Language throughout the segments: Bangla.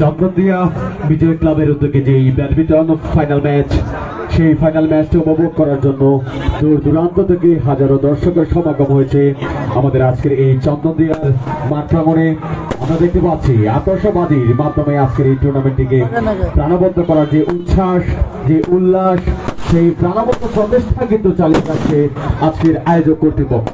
চন্দনদিয়া বিজয় ক্লাবের উদ্যোগে যে ব্যাডমিন্টন ফাইনাল ম্যাচ সেই ফাইনাল ম্যাচটি উপভোগ করার জন্য দূর দূরান্ত থেকে হাজারো দর্শকের সমাগম হয়েছে। আমাদের আজকের এই চন্দনদিয়ার মাঠ প্রাঙ্গণে আমরা দেখতে পাচ্ছি আতর্শবাদীর মাধ্যমে আজকের এই টুর্নামেন্টটিকে প্রাণবদ্ধ করার যে উচ্ছ্বাস, যে উল্লাস, সেই প্রাণবদ্ধ প্রচেষ্টা কিন্তু চালিয়ে যাচ্ছে আজকের আয়োজক কর্তৃপক্ষ।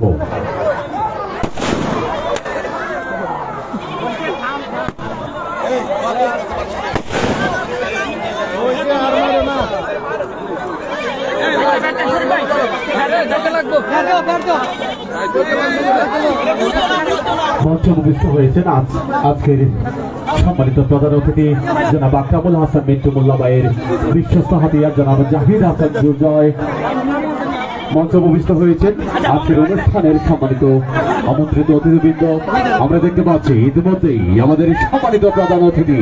সম্মানিত প্রধান অতিথি জনাব আক্রামুল হাসান মিন্টু বিশ্বস্ত হাতিয়ার জনাব জাহিদ হাসান দুর্জয় মঞ্চ উপবিষ্ট হয়েছেন আজকের অনুষ্ঠানের সম্মানিত আমন্ত্রিত অতিথিবৃন্দ। আমরা দেখতে পাচ্ছি ইতিমধ্যেই আমাদের সম্মানিত প্রধান অতিথি,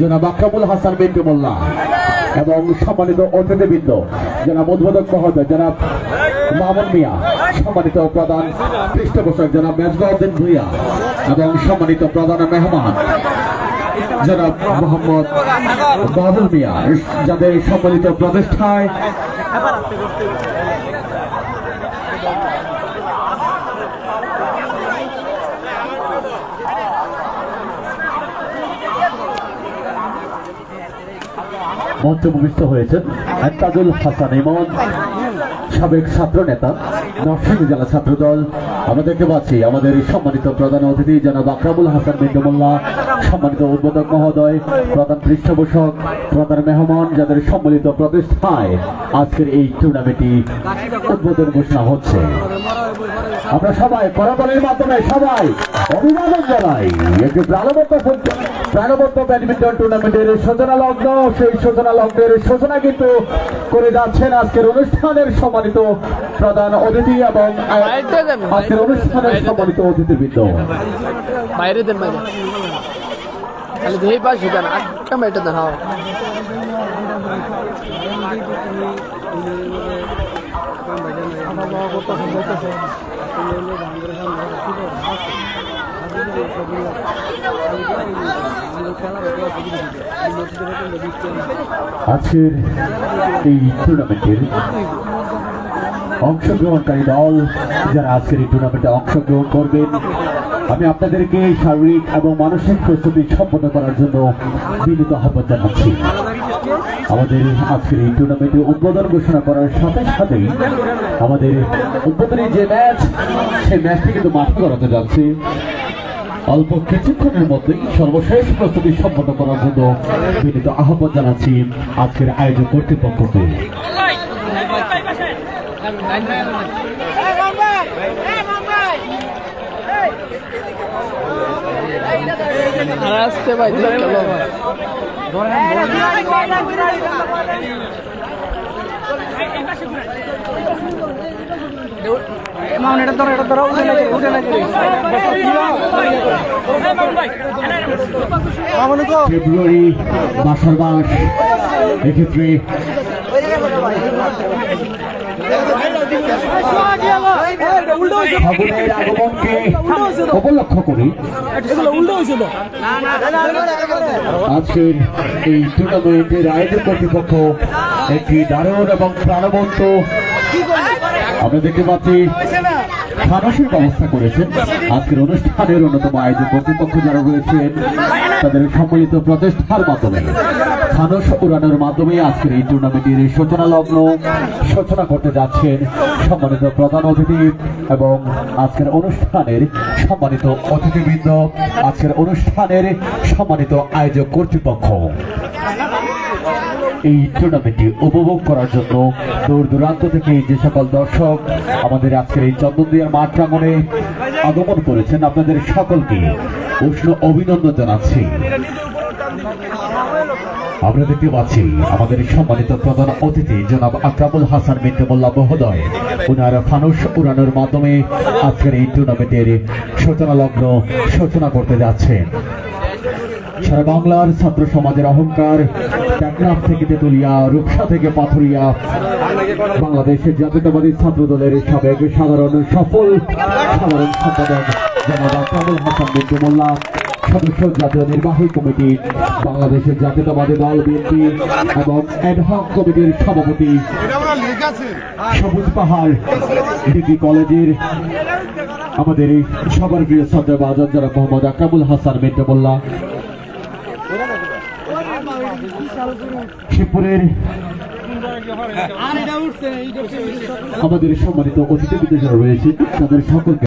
জনাব আক্রামুল হাসান মিন্টু মোল্লা এবং সম্মানিত অতিথিবৃন্দ, জনাব উদ্বোধক মহোদয়, জনাব মামুন মিয়া, সম্মানিত প্রধান পৃষ্ঠপোষক, জনাব মেজবাউদ্দিন ভুইয়া এবং সম্মানিত প্রধান মেহমান। জনাব মোহাম্মদ বাবুল মিয়া যাদের সম্মানিত প্রতিষ্ঠায় মঞ্চে ভূমিষ্ঠ হয়েছেন এন্তাজুল হাসান ইমন সাবেক ছাত্র নেতা নরসিংদী জেলা ছাত্র দল আমরা দেখতে পাচ্ছি আমাদের সম্মানিত প্রধান অতিথি জনাব আকরামুল হাসান মিন্টুমুল্লাহ সম্মানিত উদ্বোধক মহোদয়, প্রধান পৃষ্ঠপোষক, প্রধান মেহমান যাদের সম্মিলিত প্রতিষ্ঠায় আজকের এই টুর্নামেন্টটি উদ্বোধন ঘোষণা হচ্ছে। আমরা সবাই করতলের মাধ্যমে সবাই অভিবাদন জানাই। একটি প্রাণবদ্ধ প্রাণবদ্ধ ব্যাডমিন্টন টুর্নামেন্টের সূচনা লগ্ন। সেই সূচনা লগ্নের সূচনা কিন্তু করে যাচ্ছেন আজকের অনুষ্ঠানের সম্মানিত প্রধান অতিথি এবং আজকের অনুষ্ঠানের সম্মানিত অতিথিবৃন্দ। বাইরে দেন বাইরে। খালি দেই পাশে দেন আটটা বাইটা দেন হাও আজকের এই টুর্নামেন্টের অংশগ্রহণকারী দল, যারা আজকের এই টুর্নামেন্টে অংশগ্রহণ করবেন, আমি আপনাদেরকে শারীরিক এবং মানসিক প্রস্তুতি সম্পন্ন করার জন্য বিনীত আহ্বান জানাচ্ছি। আমাদের আজকের এই টুর্নামেন্টে উদ্বোধন ঘোষণা করার সাথে সাথেই আমাদের উদ্বোধনী যে ম্যাচ সেই ম্যাচটি কিন্তু মাঠে করাতে যাচ্ছে। অল্প কিছুক্ষণের মধ্যেই সর্বশেষ প্রস্তুতি সম্পন্ন করার জন্য বিনীত আহ্বান জানাচ্ছি আজকের আয়োজক কর্তৃপক্ষকে। ভাই চলো মাউন এটা ধরো এটা ধরো, উঠে উঠে ফেব্রুয়ারি মাস এক্ষেত্রে উপলক্ষ করি। আজকের এই টুর্নামেন্টের আয়োজক কর্তৃপক্ষ একটি দারুণ এবং প্রাণবন্ত আমরা দেখতে পাচ্ছি খানাসের ব্যবস্থা করেছেন। আজকের অনুষ্ঠানের অন্যতম আয়োজক কর্তৃপক্ষ যারা রয়েছেন, তাদের সম্মিলিত প্রচেষ্টার মাধ্যমে। খানস উড়ানোর মাধ্যমে আজকের এই টুর্নামেন্টের সূচনা লগ্ন সূচনা করতে যাচ্ছেন সম্মানিত প্রধান অতিথি এবং আজকের অনুষ্ঠানের সম্মানিত অতিথিবৃন্দ, আজকের অনুষ্ঠানের সম্মানিত আয়োজক কর্তৃপক্ষ। এই টুর্নামেন্টটি উপভোগ করার জন্য দূর দূরান্ত থেকে যে সকল দর্শক আমাদের আজকের এই চন্দনদিয়ার মাঠ প্রাঙ্গণে আগমন করেছেন, আপনাদের সকলকে উষ্ণ অভিনন্দন জানাচ্ছি। আমরা দেখতে পাচ্ছি আমাদের সম্মানিত প্রধান অতিথি, জনাব আকরামুল হাসান মিন্টু মোল্লা মহোদয়। ওনার ফানুস উড়ানোর মাধ্যমে আজকের এই টুর্নামেন্টের সূচনা লগ্ন সূচনা করতে যাচ্ছেন। সারা বাংলার ছাত্র সমাজের অহংকার টেকনাফ থেকে তেতুলিয়া, রূপসা থেকে পাথুরিয়া। বাংলাদেশের জাতীয়তাবাদী ছাত্র দলের সাবেক সাধারণ সফল, সাধারণ সম্পাদক জনাব হাসান বিন্দু মোল্লা, সদস্য জাতীয় নির্বাহী কমিটি, বাংলাদেশের জাতীয়তাবাদী দল বিএনপি এবং অ্যাডহক কমিটির সভাপতি। সবুজ পাহাড় ডিগ্রি কলেজের আমাদের এই সবার প্রিয় সদর বাজার যারা মোহাম্মদ আকামুল হাসান মিন্টু মোল্লা। শিবপুরের আমাদের সম্মানিত অতিথি বিদেশে রয়েছে তাদের সকলকে